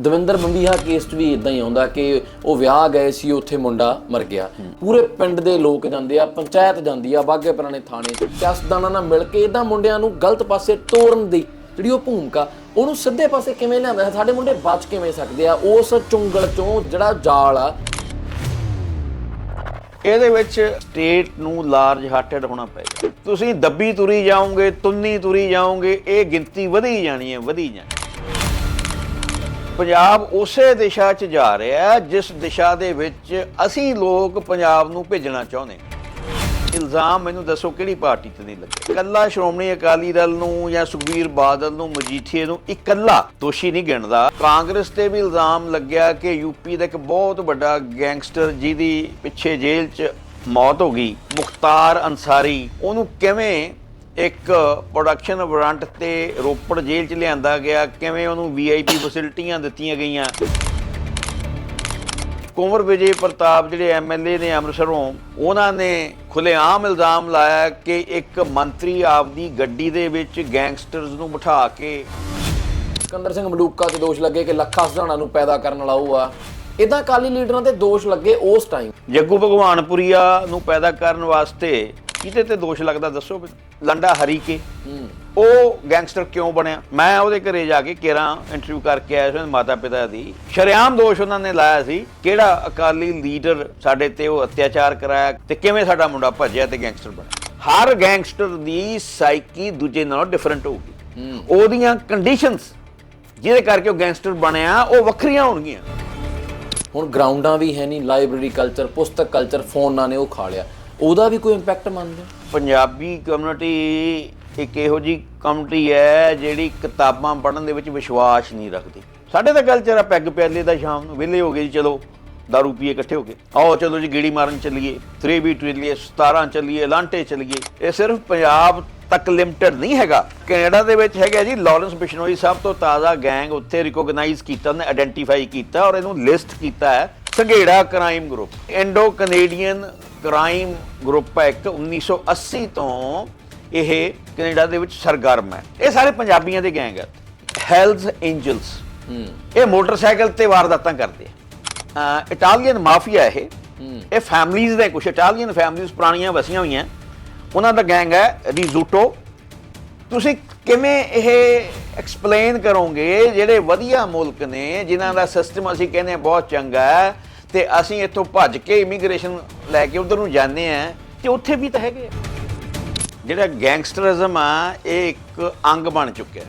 Davinder Bambiha case 'ਚ ਵੀ ਇਦਾਂ ਹੀ ਆਉਂਦਾ ਕਿ ਉਹ ਵਿਆਹ ਗਏ ਸੀ, ਉੱਥੇ ਮੁੰਡਾ ਮਰ ਗਿਆ। ਪੂਰੇ ਪਿੰਡ ਦੇ ਲੋਕ ਜਾਂਦੇ ਆ, ਪੰਚਾਇਤ ਜਾਂਦੀ ਆ, ਬਾਗੇ ਪੁਰਾਣੇ ਥਾਣੇ ਸਿਆਸਤਦਾਨਾਂ ਨਾਲ ਮਿਲ ਕੇ ਇਦਾਂ ਮੁੰਡਿਆਂ ਨੂੰ ਗਲਤ ਪਾਸੇ ਤੋਰਨ ਦੀ ਜਿਹੜੀ ਉਹ ਭੂਮਿਕਾ, ਉਹਨੂੰ ਸਿੱਧੇ ਪਾਸੇ ਕਿਵੇਂ ਲਿਆਂਦਾ? ਸਾਡੇ ਮੁੰਡੇ ਬਚ ਕਿਵੇਂ ਸਕਦੇ ਆ? ਉਸ ਚੁੰਗਲ ਚੋਂ ਜਿਹੜਾ ਜਾਲ ਆ। ਇਹਦੇ ਵਿੱਚ ਸਟੇਟ ਨੂੰ ਲਾਰਜ ਹਾਰਟਡ ਹੋਣਾ ਪਏਗਾ ਤੁਸੀਂ ਦੱਬੀ ਤੁਰੀ ਜਾਓਗੇ, ਤੁੰਨੀ ਤੁਰੀ ਜਾਓਗੇ, ਇਹ ਗਿਣਤੀ ਵਧੀ ਜਾਣੀ ਹੈ, ਵਧੀ ਜਾਣੀ ਪੰਜਾਬ ਉਸੇ ਦਿਸ਼ਾ 'ਚ ਜਾ ਰਿਹਾ ਹੈ, ਜਿਸ ਦਿਸ਼ਾ ਦੇ ਵਿੱਚ ਅਸੀਂ ਲੋਕ ਪੰਜਾਬ ਨੂੰ ਭੇਜਣਾ ਚਾਹੁੰਦੇ ਹਾਂ। ਇਲਜ਼ਾਮ ਮੈਨੂੰ ਦੱਸੋ ਕਿਹੜੀ ਪਾਰਟੀ ਤੇ ਨਹੀਂ ਲੱਗੇ? ਇਕੱਲਾ ਸ਼੍ਰੋਮਣੀ ਅਕਾਲੀ ਦਲ ਨੂੰ ਜਾਂ ਸੁਖਬੀਰ ਬਾਦਲ ਨੂੰ, ਮਜੀਠੀਏ ਨੂੰ ਇਕੱਲਾ ਦੋਸ਼ੀ ਨਹੀਂ ਗਿਣਦਾ। ਕਾਂਗਰਸ ਤੇ ਵੀ ਇਲਜ਼ਾਮ ਲੱਗਿਆ ਕਿ ਯੂਪੀ ਦਾ ਇੱਕ ਬਹੁਤ ਵੱਡਾ ਗੈਂਗਸਟਰ, ਜਿਹਦੀ ਪਿੱਛੇ ਜੇਲ੍ਹ 'ਚ ਮੌਤ ਹੋ ਗਈ, ਮੁਖਤਾਰ ਅੰਸਾਰੀ ਉਹਨੂੰ ਕਿਵੇਂ ਇੱਕ ਪ੍ਰੋਡਕਸ਼ਨ ਵਾਰੰਟ ਤੇ ਰੋਪੜ ਜੇਲ੍ਹ 'ਚ ਲਿਆਂਦਾ ਗਿਆ ਕਿਵੇਂ ਉਹਨੂੰ ਵੀਆਈਪੀ ਫੈਸਿਲਿਟੀਆਂ ਦਿੱਤੀਆਂ ਗਈਆਂ। ਕੁੰਵਰ ਵਿਜੇ ਪ੍ਰਤਾਪ ਜਿਹੜੇ ਐਮਐਲਏ ਨੇ ਅੰਮ੍ਰਿਤਸਰੋਂ ਉਹਨਾਂ ਨੇ ਖੁੱਲੇਆਮ ਇਲਜ਼ਾਮ ਲਾਇਆ ਕਿ ਇੱਕ ਮੰਤਰੀ ਆਪਦੀ ਗੱਡੀ ਦੇ ਵਿੱਚ ਗੈਂਗਸਟਰਸ ਨੂੰ ਬਿਠਾ ਕੇ ਸਿਕੰਦਰ ਸਿੰਘ ਮਲੂਕਾ ਤੇ ਦੋਸ਼ ਲੱਗੇ ਕਿ ਲੱਖਾ ਸਧਾਣਾ ਨੂੰ ਪੈਦਾ ਕਰਨ ਵਾਲਾ ਉਹ ਆ। ਇਦਾਂ ਅਕਾਲੀ ਲੀਡਰਾਂ ਤੇ ਦੋਸ਼ ਲੱਗੇ ਉਸ ਟਾਈਮ ਜੱਗੂ ਭਗਵਾਨਪੁਰੀਆ ਨੂੰ ਪੈਦਾ ਕਰਨ ਵਾਸਤੇ ਕਿਹਦੇ ਤੇ ਦੋਸ਼ ਲੱਗਦਾ ਦੱਸੋ। ਲੰਡਾ ਹਰੀਕੇ ਉਹ ਗੈਂਗਸਟਰ ਕਿਉਂ ਬਣਿਆ? ਮੈਂ ਉਹਦੇ ਘਰੇ ਜਾ ਕੇ ਕੇਰਾ ਇੰਟਰਵਿਊ ਕਰਕੇ ਆਇਆ ਸੀ ਮਾਤਾ ਪਿਤਾ ਦੀ। ਸ਼ਰੇਆਮ ਦੋਸ਼ ਉਹਨਾਂ ਨੇ ਲਾਇਆ ਸੀ ਕਿਹੜਾ ਅਕਾਲੀ ਲੀਡਰ ਸਾਡੇ ਤੇ ਉਹ ਅਤਿਆਚਾਰ ਕਰਾਇਆ ਤੇ ਕਿਵੇਂ ਸਾਡਾ ਮੁੰਡਾ ਭੱਜਿਆ ਤੇ ਗੈਂਗਸਟਰ ਬਣਿਆ? ਹਰ ਗੈਂਗਸਟਰ ਦੀ ਸਾਈਕੀ ਦੂਜੇ ਨਾਲੋਂ ਡਿਫਰੈਂਟ ਹੋਊਗੀ। ਉਹਦੀਆਂ ਕੰਡੀਸ਼ਨਸ ਜਿਹਦੇ ਕਰਕੇ ਉਹ ਗੈਂਗਸਟਰ ਬਣਿਆ ਉਹ ਵੱਖਰੀਆਂ ਹੋਣਗੀਆਂ। ਹੁਣ ਗਰਾਊਂਡਾਂ ਵੀ ਹੈ ਨਹੀਂ ਲਾਇਬ੍ਰੇਰੀ ਕਲਚਰ ਪੁਸਤਕ ਕਲਚਰ ਫੋਨਾਂ ਨੇ ਉਹ ਖਾ ਲਿਆ। ਉਹਦਾ ਵੀ ਕੋਈ ਇੰਪੈਕਟ ਮੰਨਦੇ ਪੰਜਾਬੀ ਕਮਿਊਨਿਟੀ ਇੱਕ ਇਹੋ ਜੀ ਕਮਿਊਨਿਟੀ ਹੈ ਜਿਹੜੀ ਕਿਤਾਬਾਂ ਪੜ੍ਹਨ ਦੇ ਵਿੱਚ ਵਿਸ਼ਵਾਸ ਨਹੀਂ ਰੱਖਦੀ। ਸਾਡੇ ਤਾਂ ਕਲਚਰ ਆ, ਪੈਗ ਪਿਆਲੇ ਦਾ ਸ਼ਾਮ ਨੂੰ, ਵਿਹਲੇ ਹੋ ਗਏ ਜੀ, ਚਲੋ, ਦਾਰੂ ਪੀਏ ਇਕੱਠੇ ਹੋ ਕੇ ਆਓ, ਚਲੋ ਜੀ, ਗੀੜੀ ਮਾਰਨ ਚੱਲੀਏ 3B ਚੱਲੀਏ 17 ਚੱਲੀਏ, ਲਾਂਟੇ ਚੱਲੀਏ। ਇਹ ਸਿਰਫ ਪੰਜਾਬ ਤੱਕ ਲਿਮਟਿਡ ਨਹੀਂ ਹੈਗਾ। ਕੈਨੇਡਾ ਦੇ ਵਿੱਚ ਹੈਗਾ ਜੀ, ਲਾਰੈਂਸ ਬਿਸ਼ਨੋਈ ਸਭ ਤੋਂ ਤਾਜ਼ਾ ਗੈਂਗ ਉੱਥੇ ਰਿਕੋਗਨਾਈਜ਼ ਕੀਤਾ, ਉਹਨੇ ਆਇਡੈਂਟੀਫਾਈ ਕੀਤਾ ਔਰ ਇਹਨੂੰ ਲਿਸਟ ਕੀਤਾ ਹੈ। Sanghera crime group Indo Canadian crime group ਹੈ ਇੱਕ 1980 ਤੋਂ ਇਹ ਕੈਨੇਡਾ ਦੇ ਵਿੱਚ ਸਰਗਰਮ ਹੈ। ਇਹ ਸਾਰੇ ਪੰਜਾਬੀਆਂ ਦੇ ਗੈਂਗ ਹੈ। ਹੈਲਜ਼ ਐਂਜਲਸ ਇਹ ਮੋਟਰਸਾਈਕਲ ਤੇ ਵਾਰਦਾਤਾਂ ਕਰਦੇ ਆ। ਇਟਾਲੀਅਨ ਮਾਫੀਆ ਇਹ। ਇਹ ਫੈਮਲੀਆਂ ਦੇ ਕੁਝ ਇਟਾਲੀਅਨ ਫੈਮਲੀਆਂ ਪੁਰਾਣੀਆਂ ਵਸੀਆਂ ਹੋਈਆਂ। ਉਹਨਾਂ ਦਾ ਗੈਂਗ ਹੈ ਰਿਜ਼ੂਟੋ। ਤੁਸੀਂ ਕਿਵੇਂ ਇਹ ਐਕਸਪਲੇਨ ਕਰੋਗੇ? ਜਿਹੜੇ ਵਧੀਆ ਮੁਲਕ ਨੇ ਜਿਨ੍ਹਾਂ ਦਾ ਸਿਸਟਮ ਅਸੀਂ ਕਹਿੰਦੇ ਹਾਂ ਬਹੁਤ ਚੰਗਾ ਹੈ। ਤੇ ਅਸੀਂ ਇੱਥੋਂ ਭੱਜ ਕੇ ਇਮੀਗ੍ਰੇਸ਼ਨ ਲੈ ਕੇ ਉਧਰ ਨੂੰ ਜਾਂਦੇ ਆ ਤੇ ਉੱਥੇ ਵੀ ਤਾਂ ਹੈਗੇ ਆ। ਜਿਹੜਾ ਗੈਂਗਸਟਰਿਜ਼ਮ ਆ, ਇਹ ਇੱਕ ਅੰਗ ਬਣ ਚੁੱਕਿਆ